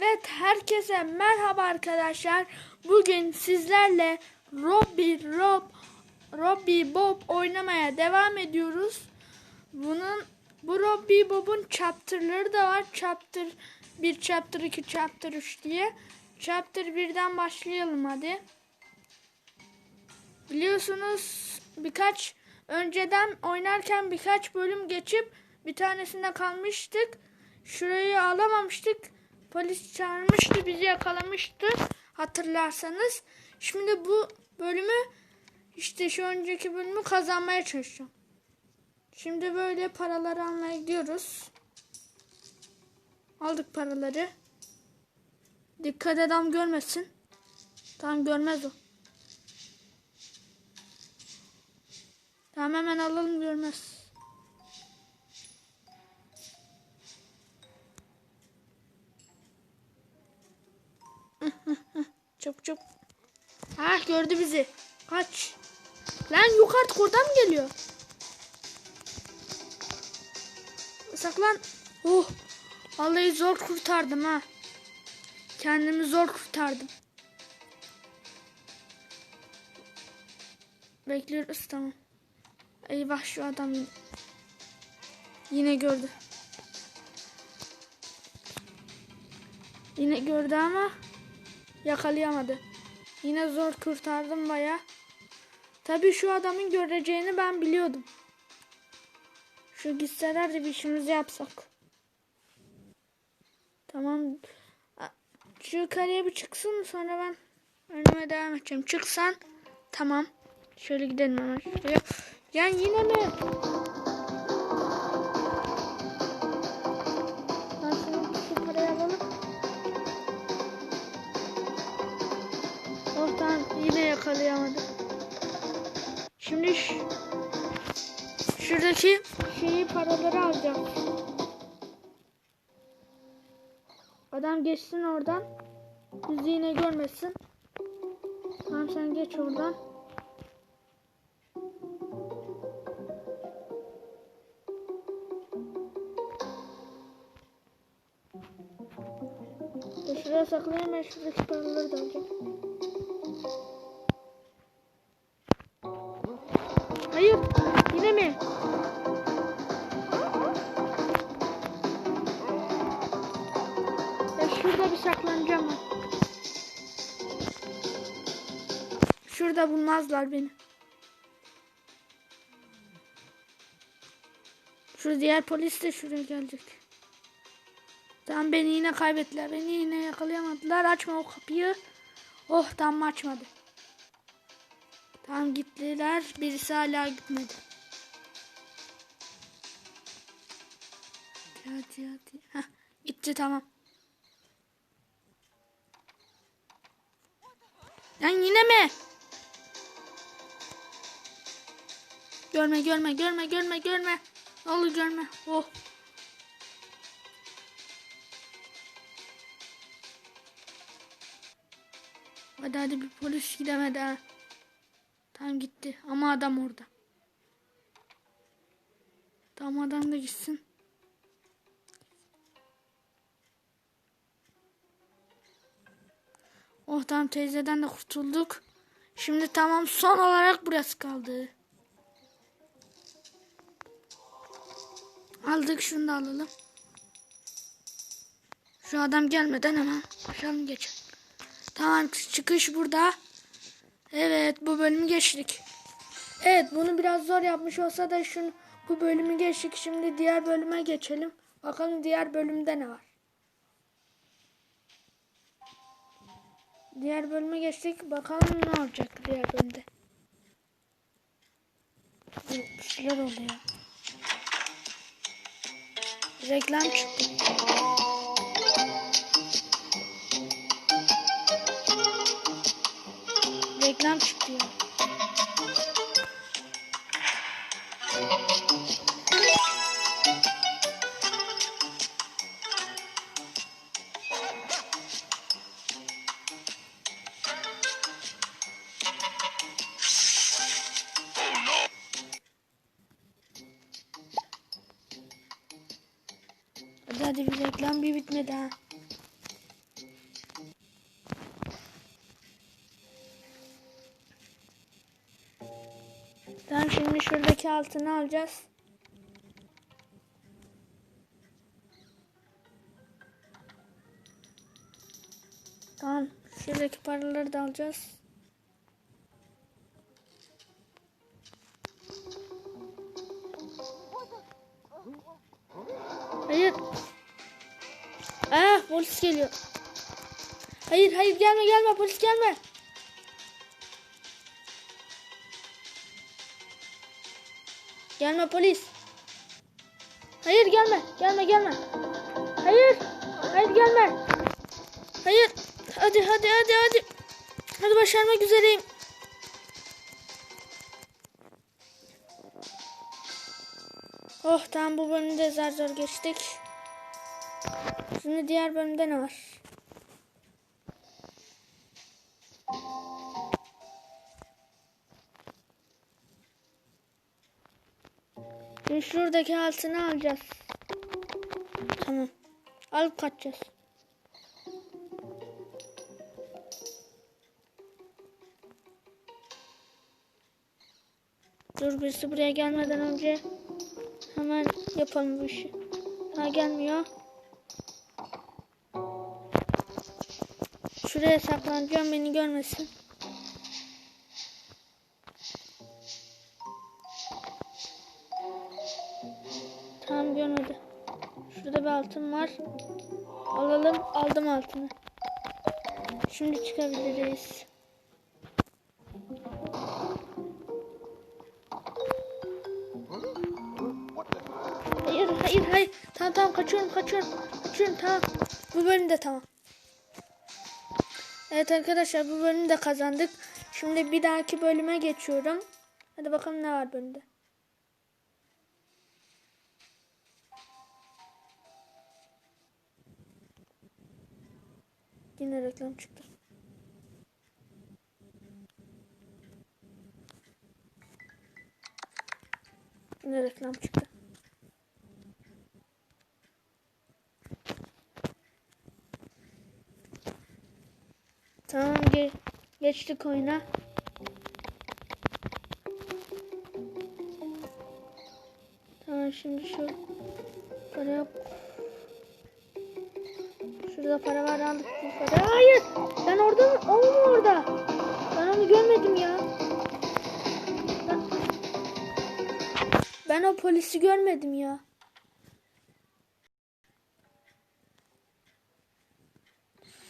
Evet herkese merhaba arkadaşlar. Bugün sizlerle Robby Rob Robby Bob oynamaya devam ediyoruz. Bunun bu Robby Bob'un chapter'ları da var. Chapter 1, chapter 2, chapter 3 diye. Chapter 1'den başlayalım hadi. Biliyorsunuz birkaç önceden oynarken birkaç bölüm geçip bir tanesinde kalmıştık. Şurayı alamamıştık. Polis çağırmıştı, bizi yakalamıştı. Hatırlarsanız. Şimdi bu bölümü işte şu önceki bölümü kazanmaya çalışacağım. Şimdi böyle paraları almaya gidiyoruz. Aldık paraları. Dikkat adam görmesin. Tam görmez o. Tamam hemen alalım görmez. Çabuk. Ha gördü bizi. Kaç. Lan yok artık oradan mı geliyor? Saklan. Oh. Vallahi zor kurtardım ha. Kendimi zor kurtardım. Bekliyoruz tamam. Eyvah şu adam yine gördü. Yine gördü ama yakalayamadı. Yine zor kurtardım baya. Tabii şu adamın göreceğini ben biliyordum. Şu gitseler de bir işimizi yapsak. Tamam. Şu yukarıya bir çıksın sonra ben önüme devam edeceğim. Çıksan tamam. Şöyle gidelim hemen şuraya. Yani yine mi? Yine yakalayamadım. Şimdi şuradaki şeyi paraları alacağım. Adam geçsin oradan. Bizi yine görmesin. Tamam sen geç oradan. Şuraya saklayayım ben şuradaki paraları da alacağım. Şurada bulmazlar beni. Şu diğer polis de şuraya gelecek. Tamam beni yine kaybettiler. Beni yine yakalayamadılar. Açma o kapıyı. Oh tamam açmadı. Tamam gittiler. Birisi hala gitmedi. Hadi hadi. Heh, gitti tamam. Lan yine mi? Görme görme görme görme görme. Ne olur görme. Oh. Hadi hadi bir polis gidemedi ha. Tam gitti ama adam orada. Tam adam da gitsin. Oh tamam teyzeden de kurtulduk. Şimdi tamam son olarak burası kaldı. Aldık şunu da alalım. Şu adam gelmeden hemen koşalım geçelim. Tamam çıkış burada. Evet bu bölümü geçtik. Evet bunu biraz zor yapmış olsa da şunu bu bölümü geçtik. Şimdi diğer bölüme geçelim. Bakalım diğer bölümde ne var. Diğer bölüme geçtik. Bakalım ne olacak diğer bölümde. Bir şeyler oluyor. Reklam çıktı. Reklam çıktı ya. Hadi bir bir bitmedi ha. Tamam şimdi şuradaki altını alacağız. Tamam. Şuradaki paraları da alacağız. Hayır. Polis geliyor. Hayır hayır gelme gelme polis gelme. Gelme polis. Hayır gelme gelme gelme. Hayır. Hayır gelme. Hayır. Hadi hadi hadi hadi. Hadi başarmak üzereyim. Oh tamam bu bölümde zar zor geçtik. Şimdi diğer bölümde ne var? Şimdi şuradaki altını alacağız. Tamam. Alıp kaçacağız. Dur birisi buraya gelmeden önce hemen yapalım bu işi. Ha gelmiyor. Şuraya saklanacağım beni görmesin. Tamam görmedi. Şurada bir altın var. Alalım. Aldım altını. Şimdi çıkabiliriz. Hayır hayır hayır. Tamam tamam kaçıyorum kaçıyorum. Kaçıyorum tamam. Bu bölüm de tamam. Evet arkadaşlar bu bölümü de kazandık. Şimdi bir dahaki bölüme geçiyorum. Hadi bakalım ne var bölümde. Yine reklam çıktı. Yine reklam çıktı. Tamam ge geçtik oyuna. Tamam şimdi şu para yok. Şurada para var aldık bu para. Hayır! Ben orada mı? O mu orada? Ben onu görmedim ya. Ben, ben o polisi görmedim ya.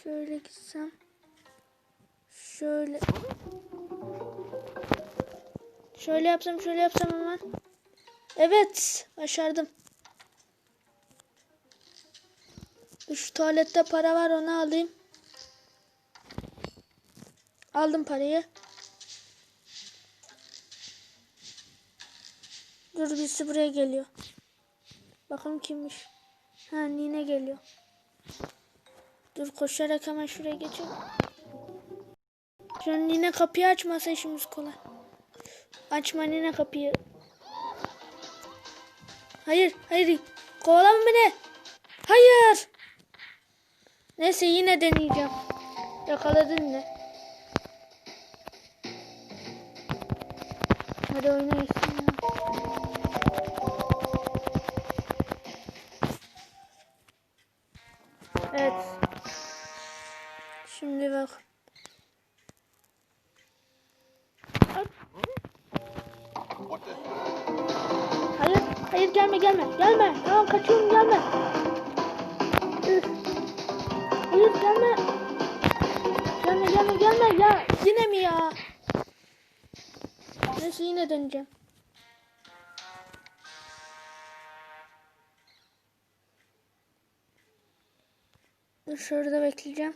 Şöyle gitsem. Şöyle. Şöyle yapsam şöyle yapsam hemen. Evet başardım. Şu tuvalette para var onu alayım. Aldım parayı. Dur birisi buraya geliyor. Bakalım kimmiş. Ha Nine geliyor. Dur koşarak hemen şuraya geçelim. Şu an Nine kapıyı açmasa işimiz kolay. Açma Nine kapıyı. Hayır, hayır. Kovalama beni. Hayır. Neyse yine deneyeceğim. Yakaladın ne? Hadi oynayın. Gelme. Tamam kaçıyorum gelme. Üf. Hayır gelme. Gelme gelme gelme ya. Yine mi ya? Neyse yine döneceğim. Şurada bekleyeceğim.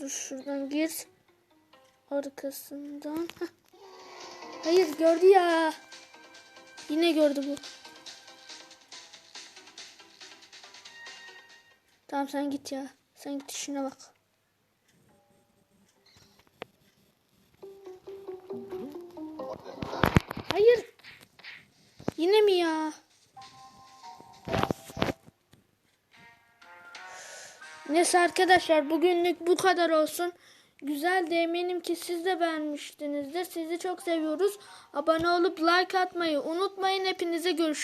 Dur şuradan gir. Arkasından. Hayır gördü ya. Yine gördü bu. Tamam sen git ya. Sen git işine bak. Hayır. Yine mi ya? Neyse arkadaşlar bugünlük bu kadar olsun. Güzel de eminim ki siz de beğenmişsinizdir. Sizi çok seviyoruz. Abone olup like atmayı unutmayın. Hepinize görüşürüz.